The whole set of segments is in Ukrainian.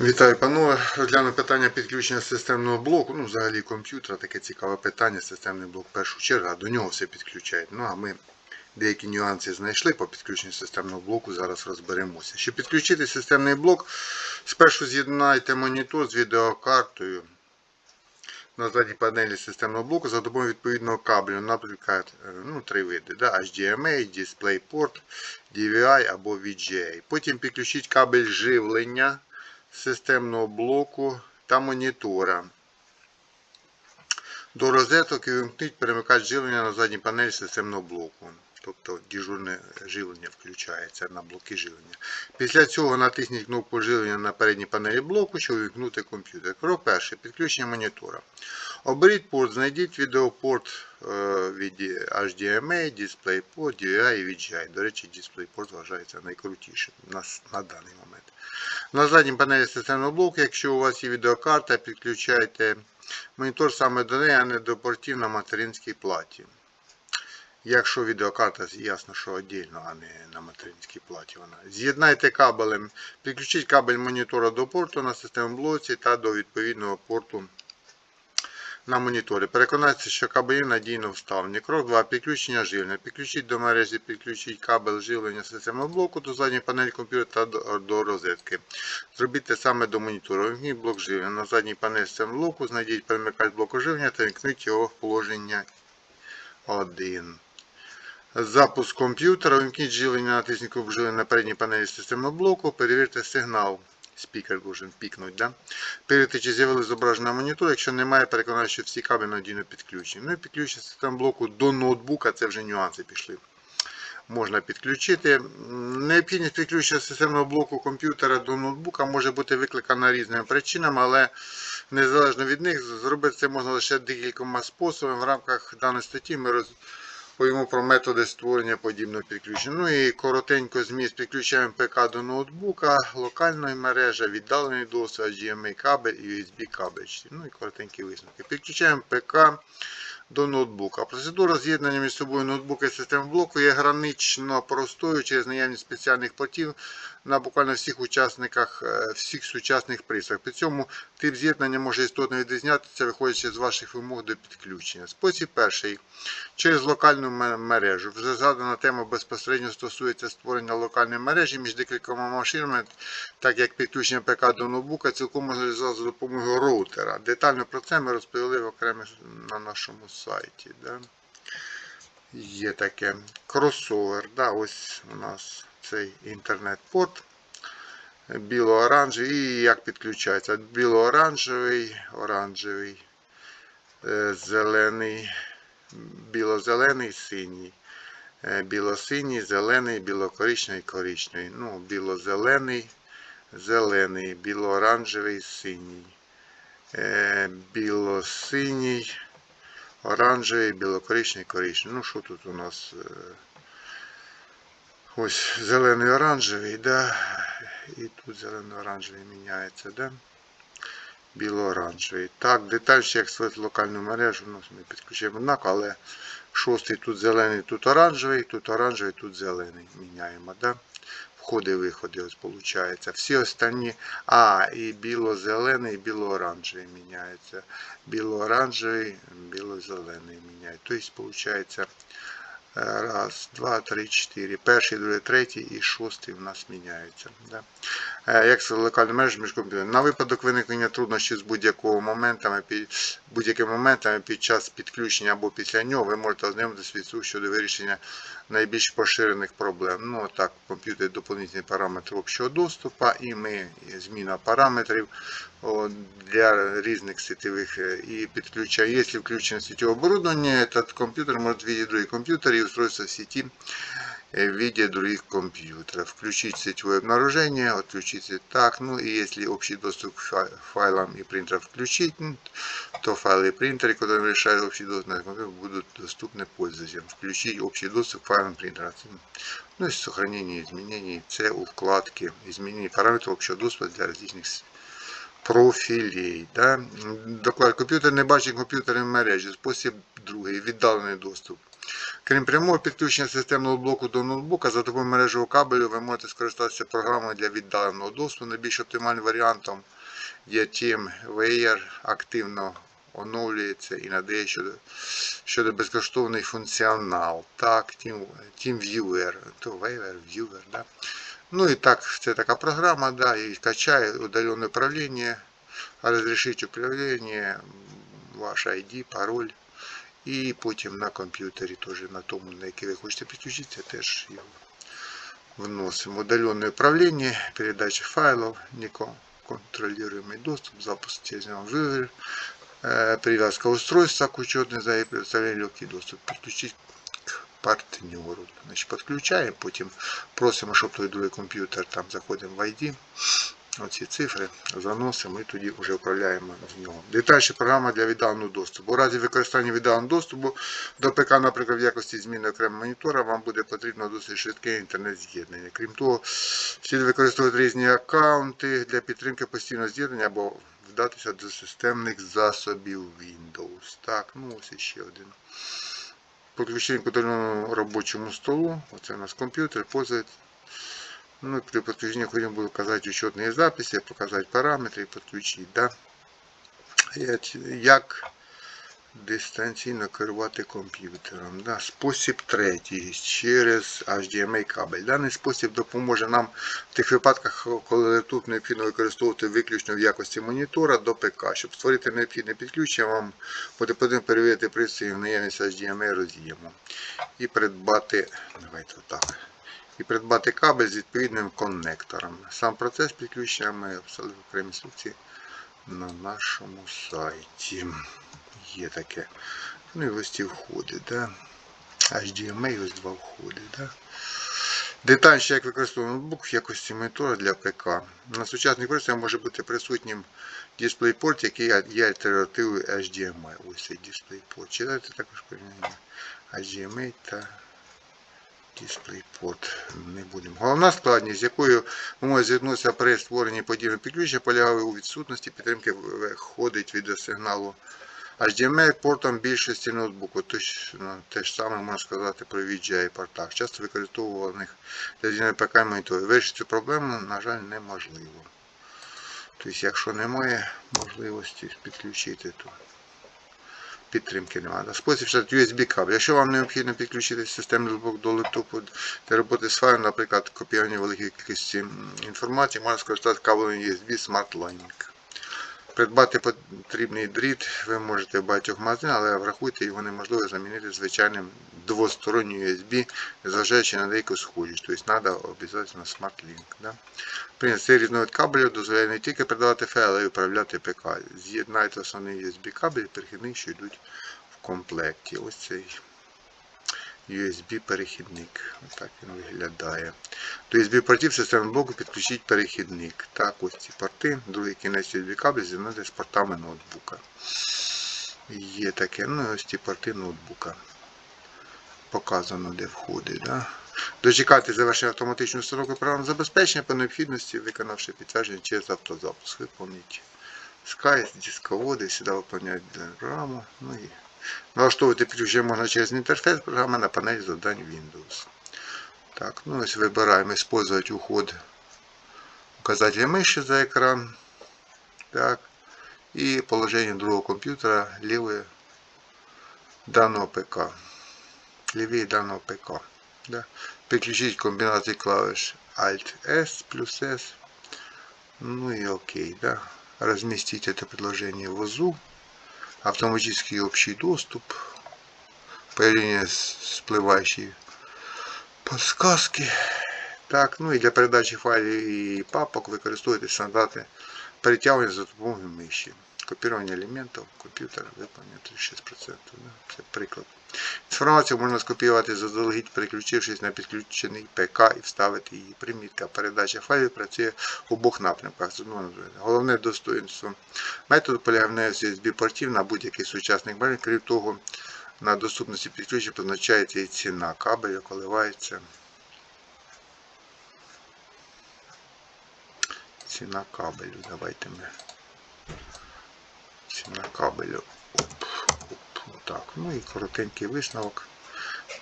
Вітаю, панове. Розгляну питання підключення системного блоку. Ну, взагалі комп'ютера, таке цікаве питання. Системний блок в першу чергу, а до нього все підключають. Ну, а ми деякі нюанси знайшли по підключенню системного блоку. Зараз розберемося. Щоб підключити системний блок, спершу з'єднайте монітор з відеокартою на задній панелі системного блоку за допомогою відповідного кабелю, наприклад, е, ну, три види: да? HDMI, DisplayPort, DVI або VGA. Потім підключіть кабель живлення системного блоку та монітора. До розеток і вимкніть перемикач живлення на задній панелі системного блоку. Тобто дежурне живлення включається на блоки живлення. Після цього натисніть кнопку живлення на передній панелі блоку, щоб увімкнути комп'ютер. Крок перший. Підключення монітора. Оберіть порт, знайдіть відеопорт від HDMI, DisplayPort, DVI і VGI. До речі, DisplayPort вважається найкрутішим на даний момент. На задній панелі системного блоку, якщо у вас є відеокарта, підключайте монітор саме до неї, а не до портів на материнській платі. Якщо відеокарта, ясно, що віддільно, а не на материнській платі вона. З'єднайте кабелем, підключіть кабель монітора до порту на системному блоці та до відповідного порту на моніторі. Переконайтеся, що кабелі надійно вставлені. Крок 2. Підключення живлення. Підключіть до мережі, підключіть кабель живлення системного блоку до задньої панелі комп'ютера та до, розетки. Зробіть те саме до монітора. Вімкніть блок живлення. На задній панелі системного блоку знайдіть перемикач блоку живлення та вімкніть його в положення 1. Запуск комп'ютера. Вимкніть живлення, натисніть кнопку живлення на передній панелі системного блоку. Перевірте сигнал. Спікер должен пікнути. Да? Перевірте, чи з'явилось зображення на моніторі. Якщо немає, переконайте, що всі кабелі надійно підключені. Ну і підключення системного блоку до ноутбука, це вже нюанси пішли. Можна підключити. Необхідність підключення системного блоку комп'ютера до ноутбука може бути викликана різними причинами, але незалежно від них, зробити це можна лише декількома способами. В рамках даної статті ми розповімо про методи створення подібного підключення. Ну і коротенько зміст підключаємо ПК до ноутбука, локальної мережі, віддалений досвід, HDMI кабель і USB кабель. Ну і коротенькі висновки. Підключаємо ПК до ноутбука. Процедура з'єднання між собою ноутбука і систем блоку є гранично простою через наявність спеціальних портів на буквально всіх учасниках е, всіх сучасних пристроїв. При цьому тип з'єднання може істотно відрізнятися, виходячи з ваших вимог до підключення. Спосіб перший. Через локальну мережу. Вже згадана тема безпосередньо стосується створення локальної мережі між декількома машинами, так як підключення ПК до ноутбука цілком реалізуватися за допомогою роутера. Детально про це ми розповіли окремо на нашому сайті. Да? Є таке кросовер. Да? Ось у нас цей інтернет-порт. Біло-оранжевий і як підключається. Біло-оранжевий, оранжевий, е, зелений, біло-зелений, синій. Е, Біло-синій, зелений, біло-коричневий, коричневий. Ну, біло-зелений, зелений, біло-оранжевий, синій. Е, Біло-синій, оранжевий, біло-коричневий, коричневий. Ну, що тут у нас? е, Ось зелений оранжевий, да? І тут зелений оранжевий міняється, да? Біло-оранжевий. Так, детальніше, як створити локальну мережу, ну, ми підключаємо однаково, але шостий тут зелений, тут оранжевий, тут оранжевий, тут зелений. Міняємо, да? Входи, виходи, ось виходить. Всі останні. А, і біло-зелений, і біло-оранжевий міняється. Біло-оранжевий, біло-зелений міняється. Тобто, виходить, Раз, два, три, чотири. Перший, другий, третій і шостий у нас міняються. Да? Е, Як це локальна мережа між комп'ютерами? На випадок виникнення труднощів з будь-якого моментами, під будь-якими моментами під час підключення або після нього, ви можете ознайомитися від щодо вирішення найбільш поширених проблем. Ну, так, комп'ютер доповнительні параметри общого доступу, і ми зміна параметрів для різних сетевих е, і підключення. Якщо включено сетевое оборудование, этот компьютер может видеть другие компьютеры и устройства в сети э, в виде других компьютеров. Включить сетевое обнаружение, отключить так. Ну и если общий доступ к фа- файлам и принтерам включить, ну, то файлы и принтеры, которые решают общий доступ на компьютер, будут доступны пользователям. Включить общий доступ к файлам принтера. Ну и сохранение изменений. Це у вкладке изменений параметров общего доступа для различных с- профілей. Да? Доклад комп'ютер не бачить комп'ютерної мережі. Спосіб другий віддалений доступ. Крім прямого підключення системного блоку до ноутбука, за допомогою мережевого кабелю ви можете скористатися програмою для віддаленого доступу. Найбільш оптимальним варіантом є TeamViewer, активно оновлюється і надає щодо, щодо безкоштовний функціонал. Так, Team, TeamViewer, то Viewer, Viewer, да? Ну і так, це така програма, да, і качає удаленне управління, розрішить управління, ваш ID, пароль. І потім на комп'ютері теж на тому, на який ви хочете підключитися, теж його вносимо. Удаленное управление, передача файлов, неконтролируемый доступ, запуск через вывер, э, привязка устройства к учетной за предоставление легкий доступ. Підключить к партнеру. Значить, підключаємо, потім просимо, щоб той другий комп'ютер там заходимо в ID. Оці цифри заносимо і тоді вже управляємо з нього. Детальніша програма для віддаленого доступу. У разі використання віддаленого доступу до ПК, наприклад, в якості зміни окремого монітора, вам буде потрібно досить швидке інтернет-з'єднання. Крім того, слід використовувати різні аккаунти для підтримки постійного з'єднання або вдатися до системних засобів Windows. Так, ну ось іще один. Підключення к робочому столу. Оце у нас комп'ютер, поза ну, при подключении хотим буду указать учетные записи, показать параметры и подключить. Да? Як дистанційно керувати комп'ютером. Да? Спосіб третій через HDMI кабель. Даний спосіб допоможе нам в тих випадках, коли тут необхідно використовувати виключно в якості монітора до ПК. Щоб створити необхідне підключення, вам буде потрібно перевірити пристрій в наявність HDMI роз'єму. І придбати, давайте отак і придбати кабель з відповідним коннектором. Сам процес підключення ми описали в окремій інструкції на нашому сайті. Є таке. Ну і ось ці входи. Да? HDMI ось два входи. Да? Детальніше, як використовуємо ноутбук в якості монітора для ПК. На сучасних пристроях може бути присутнім DisplayPort, який є альтернативою HDMI. Ось цей DisplayPort. Читайте також порівняння HDMI та DisplayPort не будемо. Головна складність, з якою може зіткнутися при створенні подібного підключення, полягає у відсутності підтримки виходить відеосигналу HDMI портом більшості ноутбуку. Точно те ж саме можна сказати про VGA портах, часто використовуваних для ПК моніторів. Вирішити цю проблему, на жаль, неможливо. Тобто, якщо немає можливості підключити, то підтримки немає. Спосіб ще USB кабель. Якщо вам необхідно підключити блок до лептопу для роботи з файлом, наприклад, копіювання великої кількості інформації, можна скористатися кабелем USB Smart Link. Придбати потрібний дріт ви можете в багатьох магазинах, але врахуйте, його неможливо замінити звичайним двостороннім USB, незважаючи на деяку схожість. Тобто треба обов'язково Link. Да? Цей різновид кабелю дозволяє не тільки передавати файл, але й управляти ПК. З'єднайте основний USB кабель і перехідник, що йдуть в комплекті. Ось цей USB-перехідник. Ось так він виглядає. До USB-портів системного блоку підключіть перехідник. Так, ось ці порти, другий кінець USB кабель з'єднати з портами ноутбука. Є таке, ну і ось ці порти ноутбука. Показано, де входить. Да? Дочекати завершення автоматичної установки програмного забезпечення по необхідності, виконавши підтвердження через автозапуск. Виповніть Sky, дисководи, сюди виповняють програму. Ну і Налаштовувати підключення можна через інтерфейс програми на панелі завдань Windows. Так, ну ось вибираємо использовать уход указателя миши за екран. Так. І положення другого комп'ютера ліве даного ПК. Лівее даного ПК. Да. Підключіть комбінації клавиш Alt-S плюс S. Ну и окей, да. Разместить это предложение в ОЗУ Автоматический общий доступ, появление всплывающей подсказки. Так, ну і для передачі файлів і папок використовуйте стандарти перетягування за допомогою миші. Копірування елементів комп'ютера виповнення 36%. Це приклад. Інформацію можна скопіювати заздалегідь, переключившись на підключений ПК і вставити її. Примітка. Передача файлів працює в обох напрямках. Головне достоинство методу полягає в usb портів на будь-який сучасний кабель. Крім того, на доступності підключення позначається і ціна кабелю, коливається. Ціна кабелю. Давайте ми. Ціна кабелю. Оп, оп, так. Ну і коротенький висновок.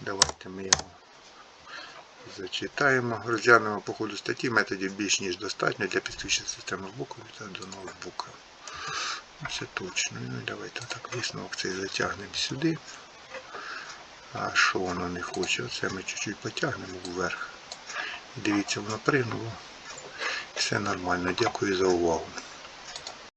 Давайте ми його зачитаємо. Розглянемо по ходу статті методів більш ніж достатньо для підключення системи збоку та до ноутбука. Ну, Це точно. Ну давайте так висновок цей затягнемо сюди. А що воно не хоче? Оце ми чуть-чуть потягнемо вверх. Дивіться, воно пригнуло. Все нормально. Дякую за увагу.